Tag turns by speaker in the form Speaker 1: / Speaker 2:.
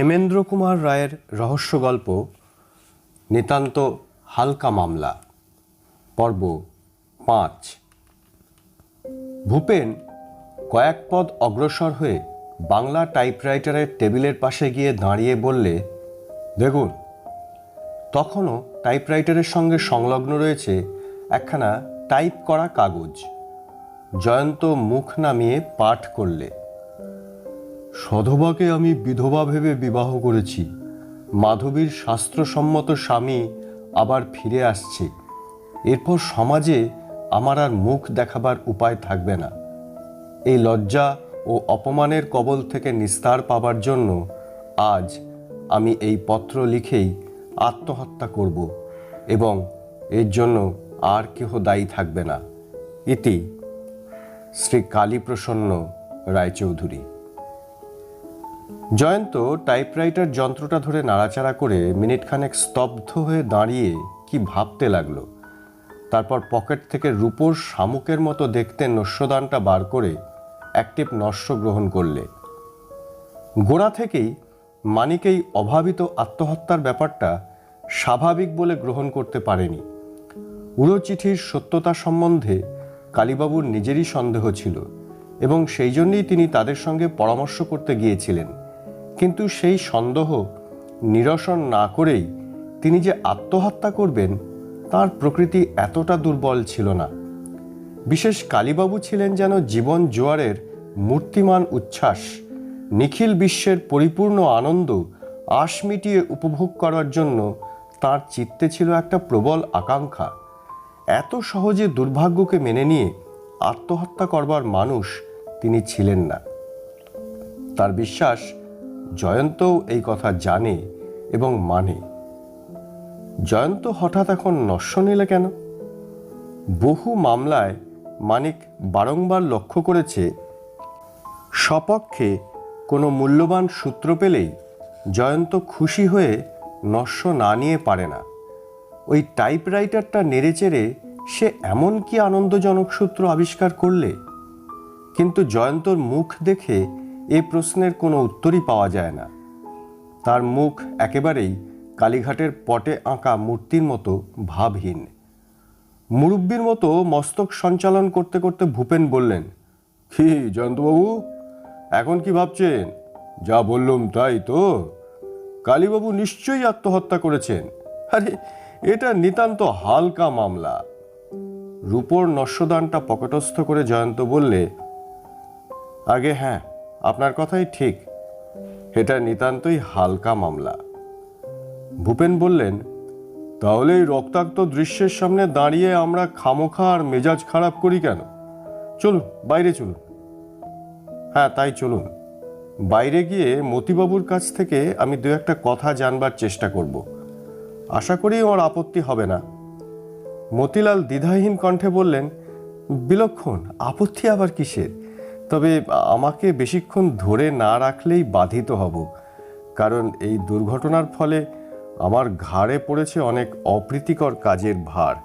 Speaker 1: হেমেন্দ্র কুমার রায়ের রহস্য গল্প, নিতান্ত হালকা মামলা, পর্ব পাঁচ। ভূপেন কয়েক পদ অগ্রসর হয়ে বাংলা টাইপরাইটারের টেবিলের পাশে গিয়ে দাঁড়িয়ে বললে, দেখুন, তখনও টাইপরাইটারের সঙ্গে সংলগ্ন রয়েছে একখানা টাইপ করা কাগজ। জয়ন্ত মুখ নামিয়ে পাঠ করলে। সধবাকে আমি বিধবা ভেবে বিবাহ করেছি। মাধবীর শাস্ত্রসম্মত স্বামী আবার ফিরে আসছে। এরপর সমাজে আমার আর মুখ দেখাবার উপায় থাকবে না। এই লজ্জা ও অপমানের কবল থেকে নিস্তার পাবার জন্য আজ আমি এই পত্র লিখেই আত্মহত্যা করব এবং এর জন্য আর কেহ দায়ী থাকবে না। ইতি শ্রী কালীপ্রসন্ন রায়চৌধুরী। জয়ন্ত টাইপরাইটার যন্ত্রটা ধরে নাড়াচাড়া করে মিনিটখানেক স্তব্ধ হয়ে দাঁড়িয়ে কি ভাবতে লাগল। তারপর পকেট থেকে রূপোর শামুকের মতো দেখতে নস্যদানটা বার করে অ্যাক্টিভ নস্য গ্রহণ করলে। গোড়া থেকেই মানিকেই অভাবিত আত্মহত্যার ব্যাপারটা স্বাভাবিক বলে গ্রহণ করতে পারেনি। উড়ো চিঠির সত্যতা সম্বন্ধে কালীবাবুর নিজেরই সন্দেহ ছিল এবং সেই জন্যই তিনি তাদের সঙ্গে পরামর্শ করতে গিয়েছিলেন। কিন্তু সেই সন্দেহ নিরসন না করেই তিনি যে আত্মহত্যা করবেন, তার প্রকৃতি এতটা দুর্বল ছিল না। বিশেষ কালীবাবু ছিলেন যেন জীবন জোয়ারের মূর্তিমান উচ্ছ্বাস, নিখিল বিশ্বের পরিপূর্ণ আনন্দ আশ মিটিয়ে উপভোগ করার জন্য তার চিত্তে ছিল একটা প্রবল আকাঙ্ক্ষা। এত সহজে দুর্ভাগ্যকে মেনে নিয়ে আত্মহত্যা করবার মানুষ তিনি ছিলেন না। তার বিশ্বাস জয়ন্তও এই কথা জানে এবং মানে। জয়ন্ত হঠাৎ এখন নস্য নিলে কেন? বহু মামলায় মানিক বারংবার লক্ষ্য করেছে, সপক্ষে কোনো মূল্যবান সূত্র পেলেই জয়ন্ত খুশি হয়ে নস্য না নিয়ে পারে না। ওই টাইপরাইটারটা নেড়েচেড়ে সে এমন কি আনন্দজনক সূত্র আবিষ্কার করলে? কিন্তু জয়ন্তর মুখ দেখে এ প্রশ্নের কোনো উত্তরই পাওয়া যায় না। তার মুখ একেবারেই কালীঘাটের পটে আঁকা মূর্তির মতো ভাবহীন। মুরব্বীর মতো মস্তক সঞ্চালন করতে করতে ভূপেন বললেন, কি জয়ন্তবাবু, এখন কি ভাবছেন? যা বললুম তাই তো। কালীবাবু নিশ্চয়ই আত্মহত্যা করেছেন। আরে, এটা নিতান্ত হালকা মামলা। রূপোর নস্যদানটা পকেটস্থ করে জয়ন্ত বললে, আগে হ্যাঁ আপনার কথাই ঠিক। এটা নিতান্তই হালকা মামলা। ভূপেন বললেন, তাহলে এই রক্তাক্ত দৃশ্যের সামনে দাঁড়িয়ে আমরা খামোখা আর মেজাজ খারাপ করি কেন? চলুন, বাইরে চলুন। হ্যাঁ তাই চলুন। বাইরে গিয়ে মতিবাবুর কাছ থেকে আমি দু একটা কথা জানবার চেষ্টা করব। আশা করি ওর আপত্তি হবে না। মতিলাল দ্বিধাহীন কণ্ঠে বললেন, বিলক্ষণ, আপত্তি আবার কিসের? তবে আমাকে বেশিক্ষণ ধরে না রাখলেই বাধিত হব, কারণ এই দুর্ঘটনার ফলে আমার ঘাড়ে পড়েছে অনেক অপ্রীতিকর কাজের ভার।